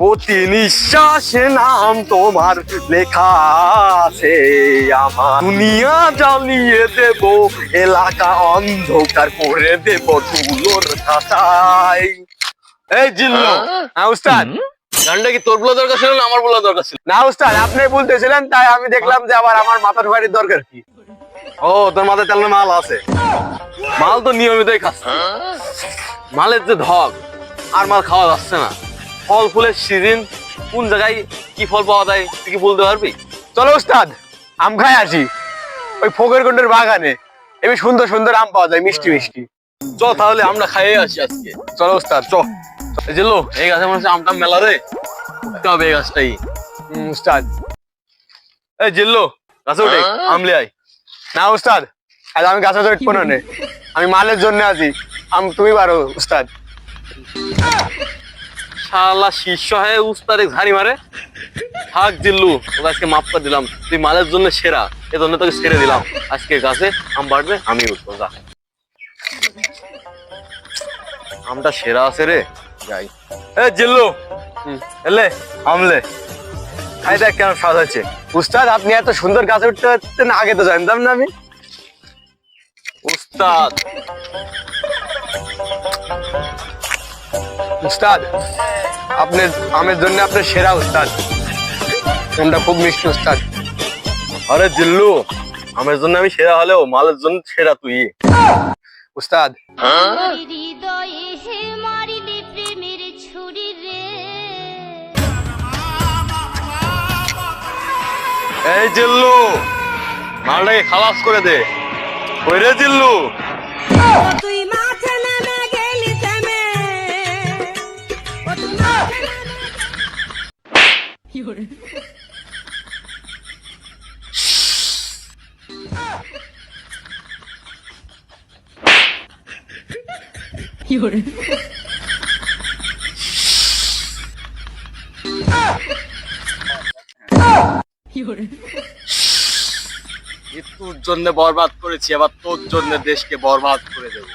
প্রতি নিঃশ্বাসে নাম তোমার লেখা আছে আমার। দুনিয়া জ্বালিয়ে দেব এলাকা অন্ধকার করে দেব ধুলোর খাতায় এই জিল্লু হ্যাঁ উস্তাদ গানটা কি তোর বলা দরকার ছিল না আমার বলা দরকার ছিল? না উস্তাদ আপনি বলতেছিলেন তাই আমি দেখলাম যে আবার আমার মাথার বাড়ির দরকার কি। ও তোর মাথায় তাহলে মাল আছে। মাল তো নিয়মিতই খাচ্ছে। মালের যে ধক আর মাল খাওয়া যাচ্ছে না। ফল ফুলের সিজন কোন জায়গায় কি ফল পাওয়া যায় তুই কি বলতে পারবি? চলো উস্তাদ আম খাই আসি। ওই ফোকেরকুণ্ডের বাগানে। এমনি সুন্দর সুন্দর আম পাওয়া যায় মিষ্টি মিষ্টি। চ তাহলে আমরা খাইয়ে আসি আজকে। চলো উস্তাদ চ। এই যে লো, এই গাছে মনে হচ্ছে আমটা মেলা রে। উঠতে হবে এই গাছটাই। উস্তাদ এই জিল্লো গাছে উঠে আমলে আয়। না উস্তাদ আজ আমি গাছে চড়বো না আমি মালের জন্য আছি। আম তুমি পারো উস্তাদ শালা শীর্ষ হয়ে উস্তারে ঝাড়ি মারে। থাক জিল্লু তোকে আজকে মাপ করে দিলাম। তুই মালের জন্য সেরা এজন্য তোকে ছেড়ে দিলাম। আজকে গাছে আম বাড়বে আমি উঠবো যা। আমটা সেরা আছে রে। যাই। এ জিল্লু। এলে আমলে। খাই দেখ কেন স্বাদ হচ্ছে উস্তাদ আপনি এত সুন্দর গাছে উঠতে পারতেন আগে তো জানতাম না আমি। উস্তাদ। উস্তাদ আপনি আমের জন্য আপনার সেরা উস্তাদ। তোমরা খুব মিষ্টি উস্তাদ। আরে জিল্লু আমের জন্য আমি সেরা হলেও মালের জন্য সেরা তুই। উস্তাদ এই জিল্লু মালটাকে খালাস করে দে। ওই রে জিল্লু? তুই মাঠে তোর জন্য বরবাদ করেছি এবার তোর জন্য দেশকে বরবাদ করে দেবো।